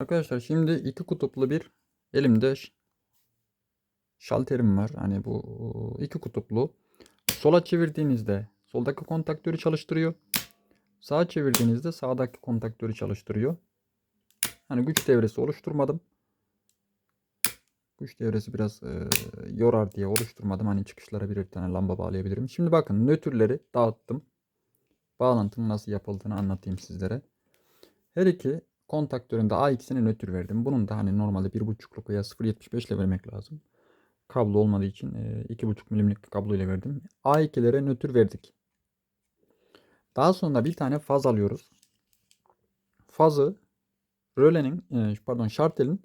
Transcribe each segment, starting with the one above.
Arkadaşlar şimdi iki kutuplu bir elimde şalterim var. Hani bu iki kutuplu. Sola çevirdiğinizde soldaki kontaktörü çalıştırıyor. Sağa çevirdiğinizde sağdaki kontaktörü çalıştırıyor. Hani güç devresi oluşturmadım. Güç devresi biraz e, yorar diye oluşturmadım. Hani çıkışlara birer tane lamba bağlayabilirim. Şimdi bakın nötrleri dağıttım. Bağlantının nasıl yapıldığını anlatayım sizlere. Her iki kontaktöründe A2'sine nötr verdim. Bunun da hani normalde 1.5'luk veya 0.75 ile vermek lazım. Kablo olmadığı için e, 2.5 milimlik kablo ile verdim. A2'lere nötr verdik. Daha sonra bir tane faz alıyoruz. Fazı rölenin e, pardon şartelin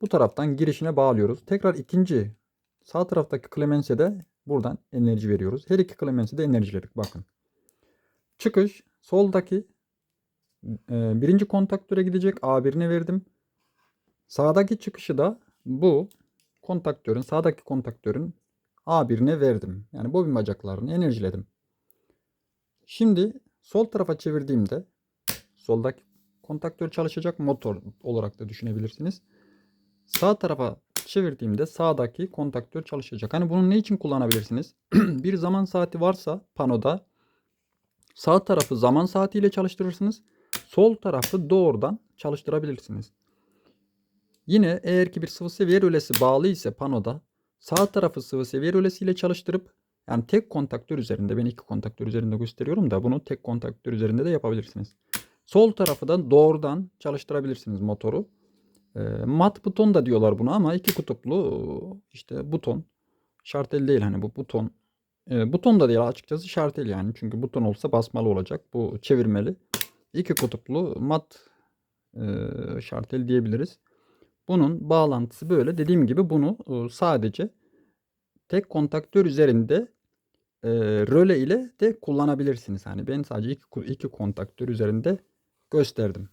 bu taraftan girişine bağlıyoruz. Tekrar ikinci sağ taraftaki klemense de buradan enerji veriyoruz. Her iki klemense de enerjiledik bakın. Çıkış soldaki e, birinci kontaktöre gidecek A1'ine verdim. Sağdaki çıkışı da bu kontaktörün sağdaki kontaktörün A1'ine verdim. Yani bobin bacaklarını enerjiledim. Şimdi sol tarafa çevirdiğimde soldaki kontaktör çalışacak motor olarak da düşünebilirsiniz. Sağ tarafa çevirdiğimde sağdaki kontaktör çalışacak. Hani bunu ne için kullanabilirsiniz? bir zaman saati varsa panoda sağ tarafı zaman saatiyle çalıştırırsınız. Sol tarafı doğrudan çalıştırabilirsiniz. Yine eğer ki bir sıvı seviye rölesi bağlı ise panoda sağ tarafı sıvı seviye rölesiyle çalıştırıp yani tek kontaktör üzerinde ben iki kontaktör üzerinde gösteriyorum da bunu tek kontaktör üzerinde de yapabilirsiniz. Sol tarafı da doğrudan çalıştırabilirsiniz motoru. E, mat buton da diyorlar buna ama iki kutuplu işte buton. Şartel değil hani bu buton. E, buton da değil açıkçası şartel yani. Çünkü buton olsa basmalı olacak. Bu çevirmeli. İki kutuplu mat e, şartel diyebiliriz. Bunun bağlantısı böyle. Dediğim gibi bunu e, sadece tek kontaktör üzerinde e, röle ile de kullanabilirsiniz. Hani ben sadece iki, iki kontaktör üzerinde gösterdim.